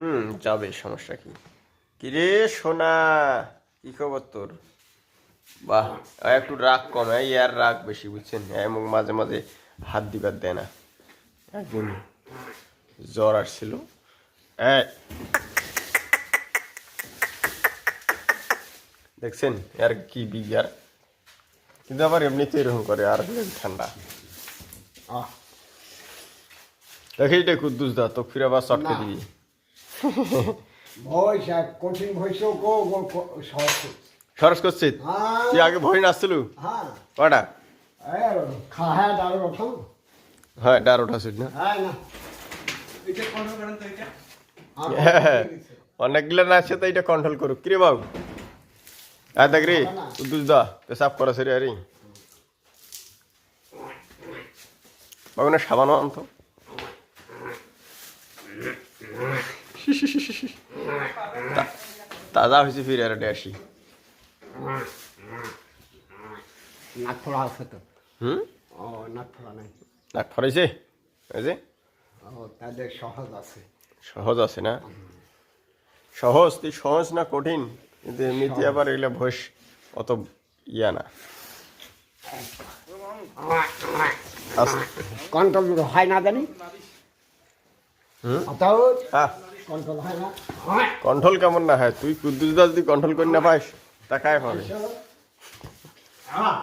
হুম যাবে সমস্যা কি? কিরে সোনা কি খবর তোর? বাহ একটু রাগ কম এই আর রাগ বেশি বুঝছেন? এবং মাঝে মাঝে হাত দিবার দেয় না। একদিন জ্বর আসছিল। দেখছেন? আর কি বিজ্ঞার কিন্তু আবার এমনিতে এরকম করে আর ঠান্ডা। আহ, দেখেই দে কুদ্দুস দা তো ফিরে আবার চটকে। দিবি। ভয় সব কঠিন ভয়স গো গো খরচ করছিস হ্যাঁ। তুই আগে ভয় নাচছিল? হ্যাঁ। কটা খাহা দাঁড়ো ওঠাও হ্যাঁ ডার উঠাছিল না? হ্যাঁ হ্যাঁ অনেকগুলো নাচছে তো এটা কন্ট্রোল করুক। কিরে বাবু? আর দেখ রে কুদ্দুস দা পেশাব করা সেরে আরে। বাবু না সাবানও আনতো। তাজা হয়েছে ফিরে আর আসি। নাক ফোড়া আছে তো। হুম? ও নাক ফোড়া নাই। নাক ফরাইছে এই যে? ও তাদের সহজ আছে। সহজ আছে না? সহজ তুই সহজ না কঠিন? কিন্তু এমনিতে আবার এগুলো ভয়েস অত ইয়া না। কন্ট্রোল হয় না জানি। হুম? কন্ট্রোল কেমন না হয়? তুই কুদ্দুস দাস যদি কন্ট্রোল করে না পাস। তা কায় হবে হ্যাঁ